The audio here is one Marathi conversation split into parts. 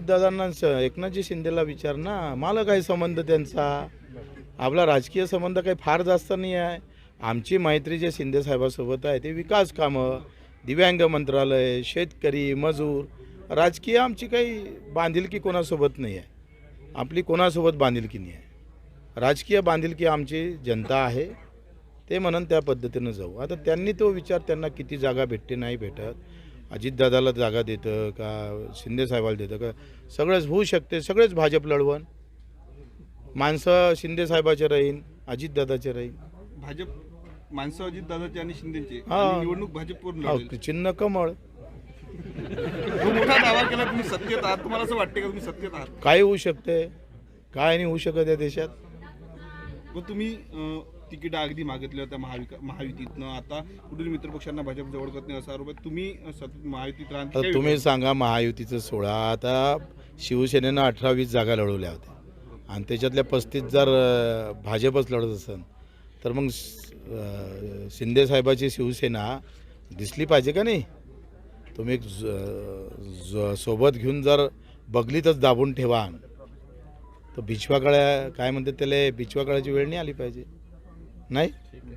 दादांना एकनाथजी शिंदेला विचार ना मला काय संबंध त्यांचा? आपला राजकीय संबंध काही फार जास्त नाही आहे. आमची मैत्री जे शिंदे साहेबासोबत आहे ते विकास कामं दिव्यांग मंत्रालय शेतकरी मजूर राजकीय आमची काही बांधिलकी कोणासोबत नाही आहे. आपली कोणासोबत बांधिलकी नाही आहे. राजकीय बांधिलकी आमची जनता आहे ते म्हणून त्या पद्धतीनं जाऊ. आता त्यांनी तो विचार त्यांना किती जागा भेटते नाही भेटत अजितदादाला जागा देतं का शिंदे साहेबाला देतं का? सगळंच होऊ शकते सगळेच भाजप लढवण. माणसं शिंदे साहेबाचे राहीन अजितदादाचे राहीन. भाजप माणसं अजित दादाची आणि शिंदेची. आणि निवडणूक लढेल. चिन्ह कमळ. मोठा दावा केला तुम्ही सत्तेत आहात. तुम्हाला असं वाटते का तुम्ही सत्तेत आहात? काय होऊ शकते? काय नाही होऊ शकत या देशात. मग तुम्ही अं, तिकीट अगदी मागितल्या होत्या महाविका महायुतीतनं. आता कुठून मित्रपक्षांना भाजप जवळ करत नाही असा आरोप आहे. तुम्ही सतत महायुतीत राहता काय तुम्ही सांगा महायुतीचं सोळा आता शिवसेनेनं अठरा वीस जागा लढवल्या होत्या. आणि त्याच्यातल्या पस्तीस जर अं, भाजपच लढत असेल तर मग अं, शिंदे साहेबाची शिवसेना दिसली पाहिजे का नाही? तुम्ही ज- ज- सोबत घेऊन जर बगलीतच दाबून ठेवा तर बिछवाकळ्या काय म्हणतात त्याला बिछवाकळ्याची वेळ नाही आली पाहिजे. नाही?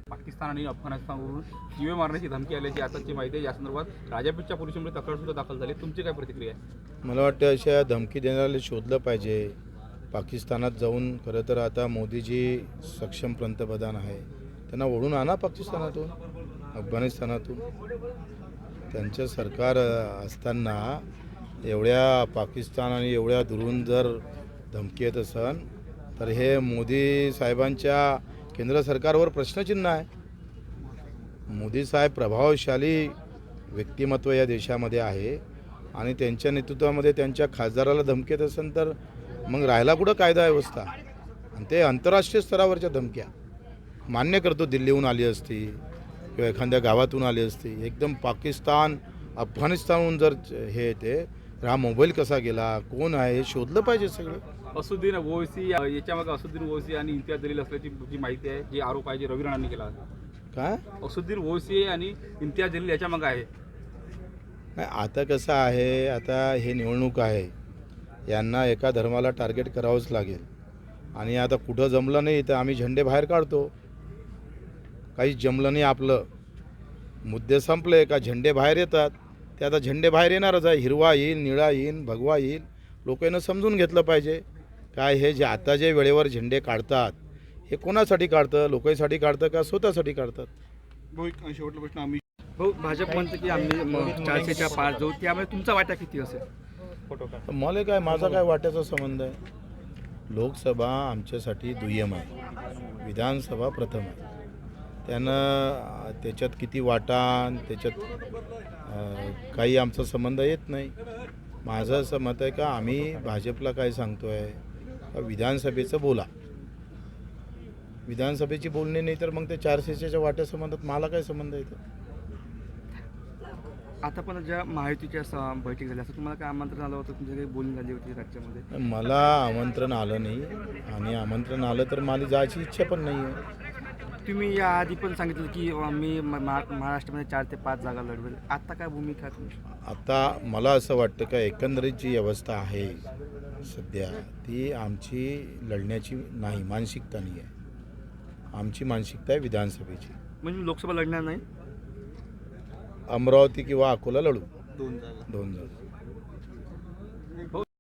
पाकिस्तान आणि अफगाणिस्तानवरून जीवे मारण्याची धमकी आल्याची आताची माहिती आहे. या संदर्भात राजापेठच्या पोलिसांमध्ये तक्रार सुद्धा दाखल झाली. तुमची काय प्रतिक्रिया आहे? मला वाटतं अशा धमकी देणाऱ्याला शोधलं पाहिजे. पाकिस्तानात जाऊन खरं तर आता मोदीजी सक्षम पंतप्रधान आहे. त्यांना ओढून आणा पाकिस्तानातून अफगाणिस्तानातून. त्यांचं सरकार असताना एवढ्या पाकिस्तान आणि एवढ्या दुरून जर धमकी येत असन तर हे मोदी साहेबांच्या केंद्र सरकारवर प्रश्नचिन्ह आहे. मोदी साहेब प्रभावशाली व्यक्तिमत्व या देशामध्ये आहे आणि त्यांच्या नेतृत्वामध्ये त्यांच्या खासदाराला धमकेत असेल तर मग राहायला कुठं कायदा व्यवस्था? आणि ते आंतरराष्ट्रीय स्तरावरच्या धमक्या. मान्य करतो दिल्लीहून आली असती किंवा एखाद्या गावातून आली असती. एकदम पाकिस्तान अफगाणिस्तानहून जर हे येते तर हा मोबाईल कसा गेला? कोण आहे? शोधलं पाहिजे सगळं. असुद्दीन ओवैसी याच्यामागे असुद्दीन ओवैसी आणि इम्तियाज जलील असल्याची जी माहिती आहे जी आरोप आहे जे रवी राणांनी केला काय? असुद्दीन ओवैसी आणि इम्तियाज जलील याच्यामागे आहे. नाही आता कसं आहे आता हे निवडणूक आहे. यांना एका धर्माला टार्गेट करावंच लागेल. आणि आता कुठं जमलं नाही तर आम्ही झेंडे बाहेर काढतो. काहीच जमलं नाही आपलं. मुद्दे संपले का झेंडे बाहेर येतात. ते आता झेंडे बाहेर येणारच आहे. हिरवा येईल निळा येईल भगवा येईल. लोकांना समजून घेतलं पाहिजे. काय हे जे आता जे वेळेवर झेंडे काढतात हे कोणासाठी काढतं? लोकांसाठी काढतं का स्वतःसाठी काढतात? शेवटला प्रश्न आम्ही हो भाजप म्हणतं की आम्ही चारशेच्या पार जाऊ. त्यामुळे तुमचा वाटा किती असेल? मला काय माझा काय वाट्याचा संबंध आहे? लोकसभा आमच्यासाठी दुय्यम आहे. विधानसभा प्रथम आहे. त्यानं त्याच्यात किती वाटा त्याच्यात काही आमचा संबंध येत नाही. माझं असं मत आहे का आम्ही भाजपला काय सांगतो आहे विधानसभेचं बोला. विधानसभेची बोलणी नाही तर मग ते चारशेच्या वाट्या संबंधात मला काय संबंध येतो आता पण ज्या महायुतीच्या बैठक झाल्या असं तुम्हाला काय आमंत्रण आलं होतं? तुमच्या काही बोलणी झाली होती राज्यामध्ये? मला आमंत्रण आलं नाही. आणि आमंत्रण आलं तर मला जायची इच्छा पण नाही आहे तुम्ही याआधी पण सांगितलं की अं, मी म- महा- महाराष्ट्रामध्ये चार ते पाच जागा लढवेल. आता काय भूमिका आहे तुमची? आता मला असं वाटतं का एकंदरीत जी अवस्था आहे सध्या ती आमची लढण्याची नाही मानसिकता नाही आहे. आमची मानसिकता आहे विधानसभेची. म्हणजे लोकसभा लढणार नाही? अमरावती किंवा अकोला लढू. दोन जागा. दोन जण